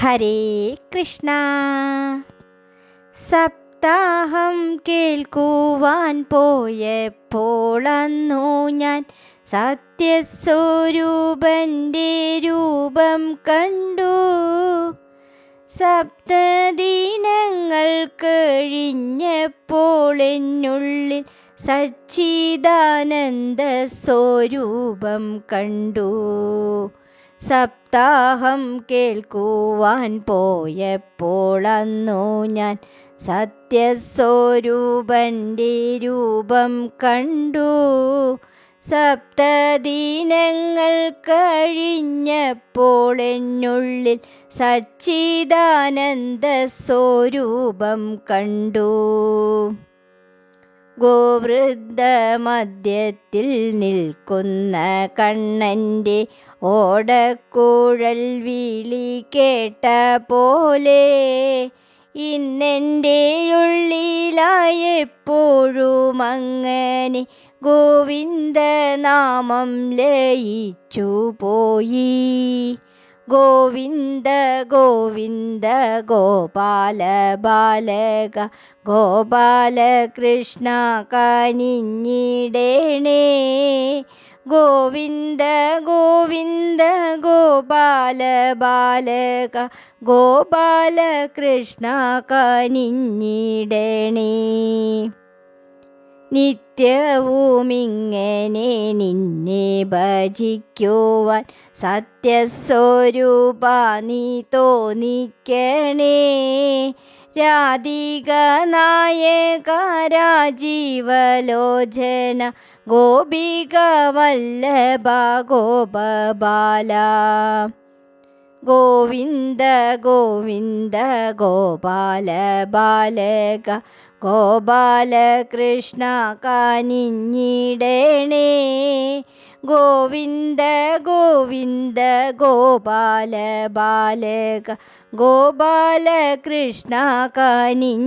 ഹരേ കൃഷ്ണ. സപ്താഹം കേൾക്കുവാൻ പോയപ്പോളന്നു ഞാൻ സത്യസ്വരൂപന്റെ രൂപം കണ്ടു. സപ്തദിനങ്ങൾ കഴിഞ്ഞപ്പോൾ എന്നുള്ളിൽ സച്ചിദാനന്ദ സ്വരൂപം കണ്ടു. സപ്താഹം കേൾക്കുവാൻ പോയപ്പോൾ അന്നു ഞാൻ സത്യസ്വരൂപന്റെ രൂപം കണ്ടു. സപ്തദിനങ്ങൾ കഴിഞ്ഞപ്പോൾ എന്നുള്ളിൽ സച്ചിദാനന്ദ സ്വരൂപം കണ്ടു. ഗോവൃദ്ധ മധ്യത്തിൽ നിൽക്കുന്ന കണ്ണന്റെ ഓടക്കുഴൽ വിളി കേട്ട പോലെ ഇന്നെന്റെ ഉള്ളിലായെപ്പോഴും അങ്ങനെ ഗോവിന്ദനാമം ലയിച്ചു പോയി. ഗോവിന്ദ ഗോവിന്ദ ഗോപാല ബാലക ഗോപാലകൃഷ്ണ കനിഞ്ഞിടേണേ. ഗോവിന്ദ ഗോവിന്ദ ഗോപാല ബാലക ഗോപാലകൃഷ്ണ കനിഞ്ഞിടണേ. നിത്യവുമിങ്ങനെ നിന്നെ ഭജിക്കുവാൻ സത്യസ്വരൂപ നീ തോന്നിക്കണേ. രാധിക നായക രാജീവലോചന ഗോപിക വല്ലഭ ഗോപബാല ഗോവിന്ദ ഗോവിന്ദ ഗോപാല ബാലക ഗോപാലകൃഷ്ണ കാനിഞ്ഞിടണേ. ഗോവിന്ദ ഗോവിന്ദ ഗോപാല ബാലക ഗോപാലകൃഷ്ണ കാനിഞ്ഞിടണേ.